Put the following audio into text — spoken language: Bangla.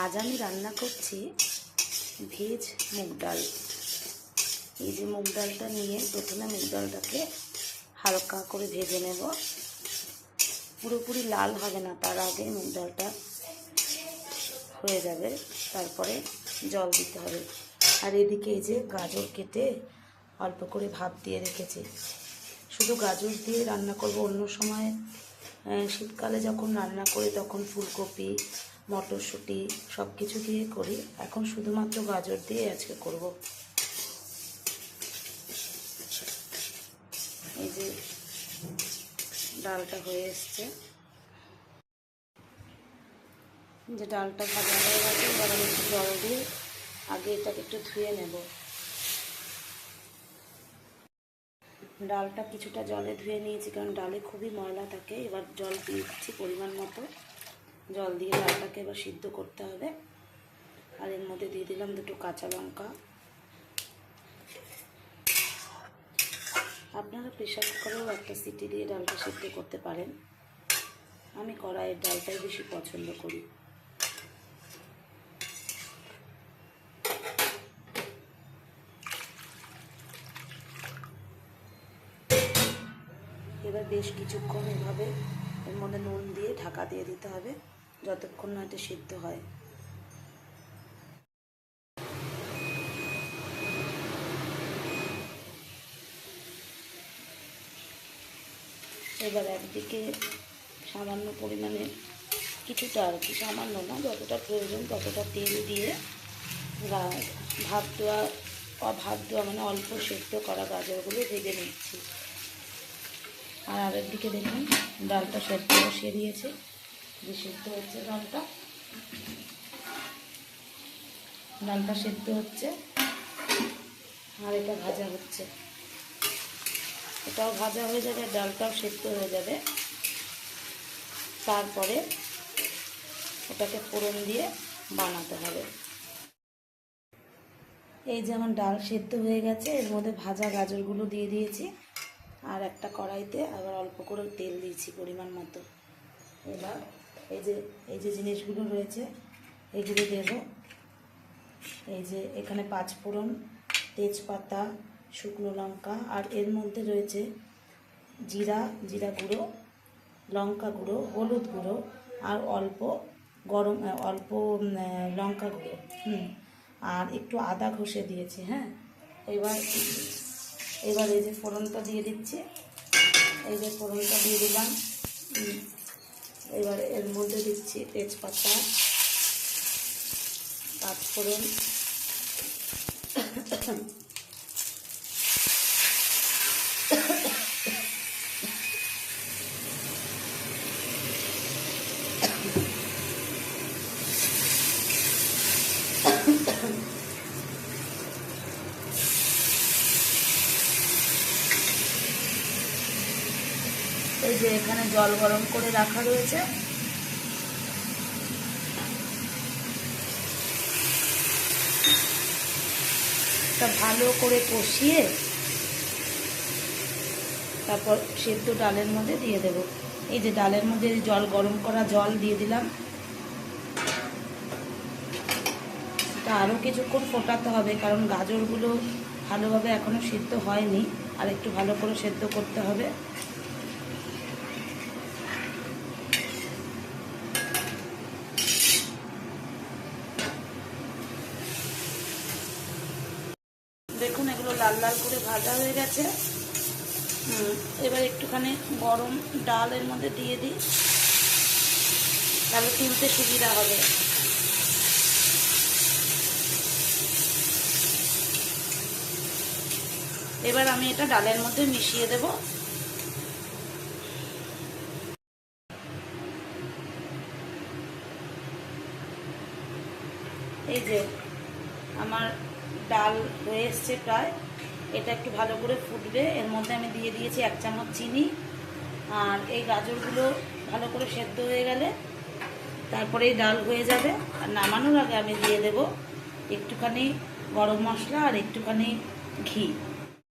আজ আমি রান্না করছি ভেজ মুগ ডাল। এই যে মুগ ডালটা নিয়ে প্রথমে মুগ ডালটাকে হালকা করে ভেজে নেব। পুরোপুরি লাল হবে না, তার আগে মুগ ডালটা হয়ে যাবে, তারপরে জল দিতে হবে। আর এদিকে এই যে গাজর কেটে অল্প করে ভাত দিয়ে রেখেছি। শুধু গাজর দিয়ে রান্না করব, অন্য সময় শীতকালে যখন রান্না করি তখন ফুলকপি মটরশুঁটি সব কিছু দিয়ে করি। এখন শুধুমাত্র গাজর দিয়ে আজকে করব। এই যে ডালটা হয়ে এসছে। যে ডালটা ভাজা হয়ে গেছে, এবার আমি একটু জল দিয়ে আগে এটাকে একটু ধুয়ে নেব। ডালটা কিছুটা জলে ধুয়ে নিয়েছি, কারণ ডালে খুবই ময়লা থাকে। এবার জল দিচ্ছি পরিমাণ মতো। জল দিয়ে ডালটাকে এবার সিদ্ধ করতে হবে। আর এর মধ্যে দিয়ে দিলাম দুটো কাঁচা লঙ্কা। আপনারা প্রেশার কুকারেও একটা সিটি দিয়ে ডালটা সিদ্ধ করতে পারেন। আমি কড়াইয়ের ডালটাই বেশি পছন্দ করি। এবার বেশ কিছুক্ষণ এভাবে এর মধ্যে নুন দিয়ে ঢাকা দিয়ে দিতে হবে। যতক্ষণ না এটা সিদ্ধ হয়। এবার একদিকে সামান্য পরিমাণে কিছুটা আর কি, সামান্য না, যতটা প্রয়োজন ততটা তেল দিয়ে ভাত দেওয়া অ- ভাত দেওয়া মানে অল্প সেদ্ধ করা গাজরগুলো ভেজে নিচ্ছি। আর আরেকদিকে দেখুন ডালটা সেদ্ধ বসিয়ে দিয়েছে। যে সেদ্ধ হচ্ছে ডালটা ডালটা সেদ্ধ হচ্ছে। আর এটা ভাজা হচ্ছে। এটাও ভাজা হয়ে যাবে, ডালটাও সেদ্ধ হয়ে যাবে। তারপরে ওটাকে ফোড়ন দিয়ে বানাতে হবে। এই যে আমার ডাল সেদ্ধ হয়ে গেছে, এর মধ্যে ভাজা গাজরগুলো দিয়ে দিয়েছি। আর একটা কড়াইতে আবার অল্প করে তেল দিয়েছি পরিমাণ মতো। এবার এই যে এই যে জিনিসগুলো রয়েছে, এগুলো দেব। এই যে এখানে পাঁচ ফোড়ন, তেজপাতা, শুকনো লঙ্কা, আর এর মধ্যে রয়েছে জিরা জিরা গুঁড়ো, লঙ্কা গুঁড়ো, হলুদ গুঁড়ো, আর অল্প গরম অল্প লঙ্কা গুঁড়ো আর একটু আদা ঘষে দিয়েছি হ্যাঁ। এবার এবার এই যে ফোড়নটা দিয়ে দিচ্ছি। এই যে ফোড়নটা দিয়ে দিলাম এবার এর মধ্যে দিচ্ছি তেজপাতা পাঁচফোড়ন এই যে এখানে জল গরম করে রাখা রয়েছে। ভালো করে কষিয়ে তারপর সেদ্ধ ডালের মধ্যে দিয়ে দেব। এই যে ডালের মধ্যে জল গরম করা জল দিয়ে দিলাম। তা আরও কিছুক্ষণ ফোটাতে হবে, কারণ গাজরগুলো ভালোভাবে এখনও সিদ্ধ হয়নি। আর একটু ভালো করে সেদ্ধ করতে হবে। এগুলো লাল লাল করে ভাজা হয়ে গেছে। এবার একটুখানি গরম ডালের মধ্যে দিয়ে দিই। তাহলে তুলতে সুবিধা হবে। এবার আমি এটা ডালের মধ্যে মিশিয়ে দেব। এই যে, আমার ডাল হয়ে এসছে প্রায়। এটা একটু ভালো করে ফুটবে। এর মধ্যে আমি দিয়ে দিয়েছি এক চামচ চিনি। আর এই গাজরগুলো ভালো করে সেদ্ধ হয়ে গেলে তারপরে এই ডাল হয়ে যাবে। আর নামানোর আগে আমি দিয়ে দেব একটুখানি গরম মশলা আর একটুখানি ঘি।